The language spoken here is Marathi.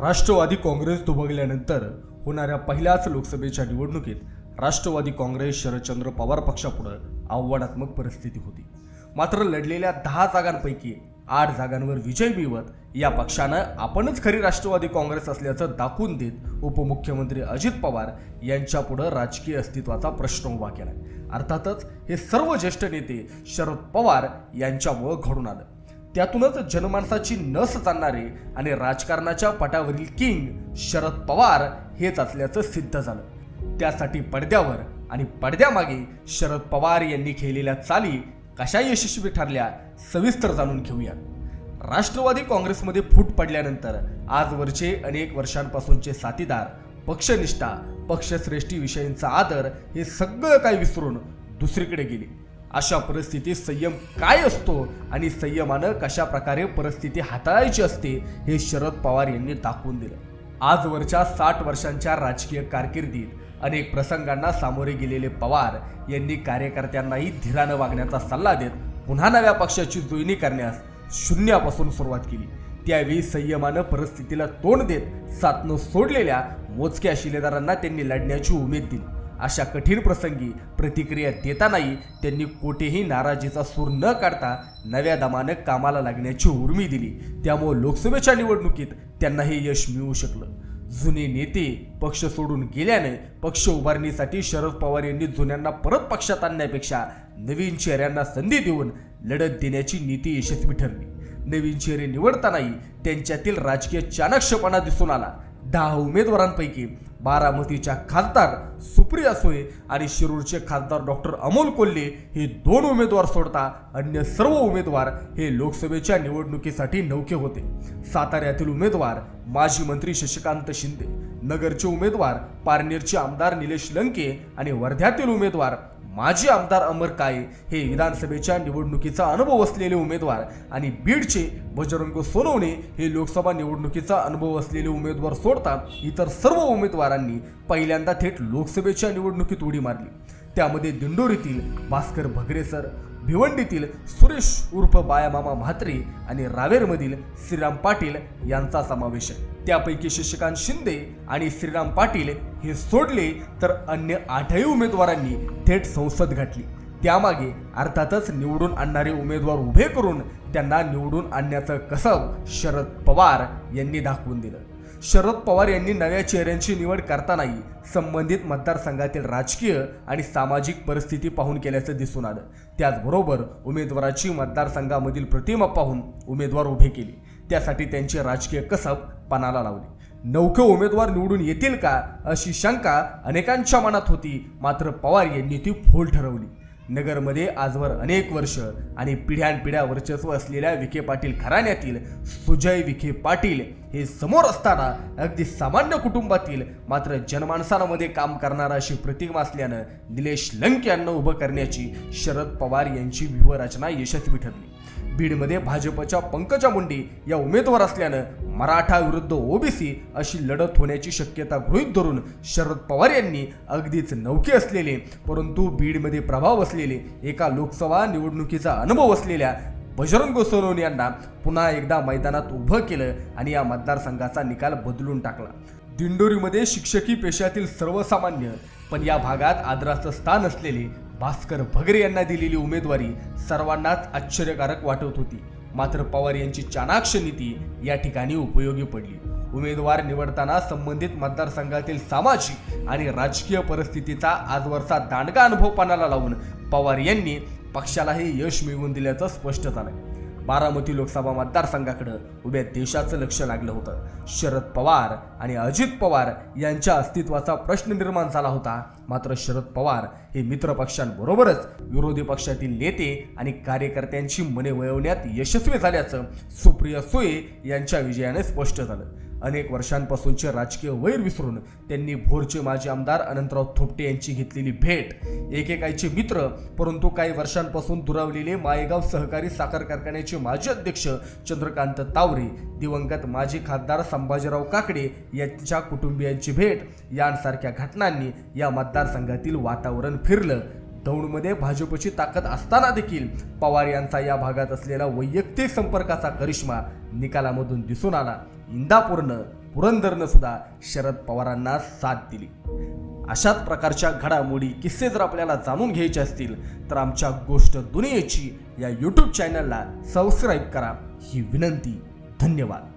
राष्ट्रवादी काँग्रेस दुभगल्यानंतर होणाऱ्या पहिल्याच लोकसभेच्या निवडणुकीत राष्ट्रवादी काँग्रेस शरदचंद्र पवार पक्षापुढं आव्हानात्मक परिस्थिती होती. मात्र लढलेल्या दहा जागांपैकी आठ जागांवर विजय मिळवत या पक्षानं आपणच खरी राष्ट्रवादी काँग्रेस असल्याचं दाखवून देत उपमुख्यमंत्री अजित पवार यांच्यापुढं राजकीय अस्तित्वाचा प्रश्न उभा केला अर्थातच हे सर्व ज्येष्ठ नेते शरद पवार यांच्यामुळं घडून आलं. त्यातूनच जनमानसाची नस जाणणारे आणि राजकारणाच्या पटावरील किंग शरद पवार हेच असल्याचं सिद्ध झालं. त्यासाठी पडद्यावर आणि पडद्यामागे शरद पवार यांनी खेळलेल्या चाली कशा यशस्वी ठरल्या सविस्तर जाणून घेऊया. राष्ट्रवादी काँग्रेसमध्ये फूट पडल्यानंतर आजवरचे अनेक वर्षांपासूनचे साथीदार पक्षनिष्ठा पक्षश्रेष्ठी विषयींचा आदर हे सगळं काही विसरून दुसरीकडे गेले. अशा परिस्थितीत संयम काय असतो आणि संयमानं कशा प्रकारे परिस्थिती हाताळायची असते हे शरद पवार यांनी दाखवून दिलं. आजवरच्या साठ वर्षांच्या राजकीय कारकिर्दीत अनेक प्रसंगांना सामोरे गेलेले पवार यांनी कार्यकर्त्यांनाही धीरानं वागण्याचा सल्ला देत पुन्हा नव्या पक्षाची जुळणी करण्यास शून्यापासून सुरुवात केली. त्यावेळी संयमानं परिस्थितीला तोंड देत सातनं सोडलेल्या मोजक्या शिलेदारांना त्यांनी लढण्याची उमेद दिली. अशा कठीण प्रसंगी प्रतिक्रिया देतानाही त्यांनी कोठेही नाराजीचा सूर न काढता नव्या दमानं कामाला लागण्याची उर्मी दिली. त्यामुळे लोकसभेच्या निवडणुकीत त्यांना हे यश मिळू शकलं. जुने नेते पक्ष सोडून गेल्याने पक्ष उभारणीसाठी शरद पवार यांनी जुन्यांना परत पक्षात आणण्यापेक्षा नवीन चेहऱ्यांना संधी देऊन लढत देण्याची नीती यशस्वी ठरली. नवीन चेहरे निवडतानाही त्यांच्यातील राजकीय चाणक्षपणा दिसून आला. दहा उमेदवारांपैकी बारामतीच्या खासदार सुप्रिया सुळे आणि शिरूरचे खासदार डॉक्टर अमोल कोल्हे हे दोन उमेदवार सोडता अन्य सर्व उमेदवार हे लोकसभेच्या निवडणुकीसाठी नौके होते. साताऱ्यातील उमेदवार माजी मंत्री शशिकांत शिंदे नगरचे उमेदवार पारनेरचे आमदार निलेश लंके आणि वर्ध्यातील उमेदवार माजी आमदार अमर काळे हे विधानसभेच्या निवडणुकीचा अनुभव असलेले उमेदवार आणि बीडचे बजरंग सोनवणे हे लोकसभा निवडणुकीचा अनुभव असलेले उमेदवार सोडता इतर सर्व उमेदवारांनी पहिल्यांदा थेट लोकसभेच्या निवडणुकीत उडी मारली. त्यामध्ये दिंडोरीतील भास्कर भगरेसर भिवंडीतील सुरेश उर्फ बायामामा म्हात्रे आणि रावेरमधील श्रीराम पाटील यांचा समावेश आहे. त्यापैकी शशिकांत शिंदे आणि श्रीराम पाटील हे सोडले तर अन्य आठही उमेदवारांनी थेट संसद गाठली त्यामागे अर्थातच निवडून आणणारे उमेदवार उभे करून त्यांना निवडून आणण्याचं कसब शरद पवार यांनी दाखवून दिलं. शरद पवार यांनी नव्या चेहऱ्यांची निवड करतानाही संबंधित मतदारसंघातील राजकीय आणि सामाजिक परिस्थिती पाहून केल्याचं दिसून आलं. त्याचबरोबर उमेदवाराची मतदारसंघामधील प्रतिमा पाहून उमेदवार उभे केले. त्यासाठी त्यांची राजकीय कसब पणाला लावली. नौके उमेदवार निवडून येतील का अशी शंका अनेकांच्या मनात होती. मात्र पवार यांनी ती फोल ठरवली. नगरमध्ये आजवर अनेक वर्ष आणि पिढ्यानपिढ्या वर्चस्व असलेल्या विखे पाटील घराण्यातील सुजय विखे पाटील हे समोर असताना अगदी सामान्य कुटुंबातील मात्र जनमानसांमध्ये काम करणारा अशी प्रतिमा असल्यानं निलेश लंक यांना उभं करण्याची शरद पवार यांची व्यूहरचना यशस्वी ठरली. बीडमध्ये भाजपच्या पंकजा मुंडे या उमेदवार असल्यानं मराठा विरुद्ध ओबीसी अशी लढत होण्याची शक्यता गृहीत धरून शरद पवार यांनी अगदीच नौके असलेले परंतु बीडमध्ये प्रभाव असलेले एका लोकसभा निवडणुकीचा अनुभव असलेल्या बजरंग सोनवणे यांना पुन्हा एकदा मैदानात उभं केलं आणि या मतदारसंघाचा निकाल बदलून टाकला. दिंडोरीमध्ये शिक्षकी पेशातील सर्वसामान्य पण या भागात आदराचं स्थान असलेले भास्कर भगरे यांना दिलेली उमेदवारी सर्वांनाच आश्चर्यकारक वाटत होती. मात्र पवार यांची चाणाक्ष नीती या ठिकाणी उपयोगी पडली. उमेदवार निवडताना संबंधित मतदारसंघातील सामाजिक आणि राजकीय परिस्थितीचा आजवरचा दांडगा अनुभव पणाला लावून पवार यांनी पक्षालाही यश मिळवून दिल्याचं स्पष्ट झालंय. बारामती लोकसभा मतदारसंघाकडं उभ्या देशाचं लक्ष लागलं होतं. शरद पवार आणि अजित पवार यांच्या अस्तित्वाचा प्रश्न निर्माण झाला होता. मात्र शरद पवार हे मित्र पक्षांबरोबरच विरोधी पक्षातील नेते आणि कार्यकर्त्यांची मने वळवण्यात यशस्वी झाल्याचं सुप्रिया सुळे यांच्या विजयाने स्पष्ट झालं. अनेक वर्षांपासूनचे राजकीय वैर विसरून त्यांनी भोरचे माजी आमदार अनंतराव थोपटे यांची घेतलेली भेट. एकेकाईचे मित्र परंतु काही वर्षांपासून दुरावलेले मायेगाव सहकारी साखर कारखान्याचे माजी अध्यक्ष चंद्रकांत तावरे दिवंगत माजी खासदार संभाजीराव काकडे यांच्या कुटुंबियांची भेट यांसारख्या घटनांनी या मतदारसंघातील वातावरण फिरलं. दौंडमध्ये भाजपची ताकद असताना देखील पवार यांचा या भागात असलेला वैयक्तिक संपर्काचा करिश्मा निकालामधून दिसून आला. इंदापूरनं पुरंदरनं सुद्धा शरद पवारांना साथ दिली. अशाच प्रकारच्या घडामोडी किस्से जर आपल्याला जाणून घ्यायचे असतील तर आमच्या गोष्ट दुनियेची या यूट्यूब चॅनलला सबस्क्राईब करा. ही विनंती धन्यवाद.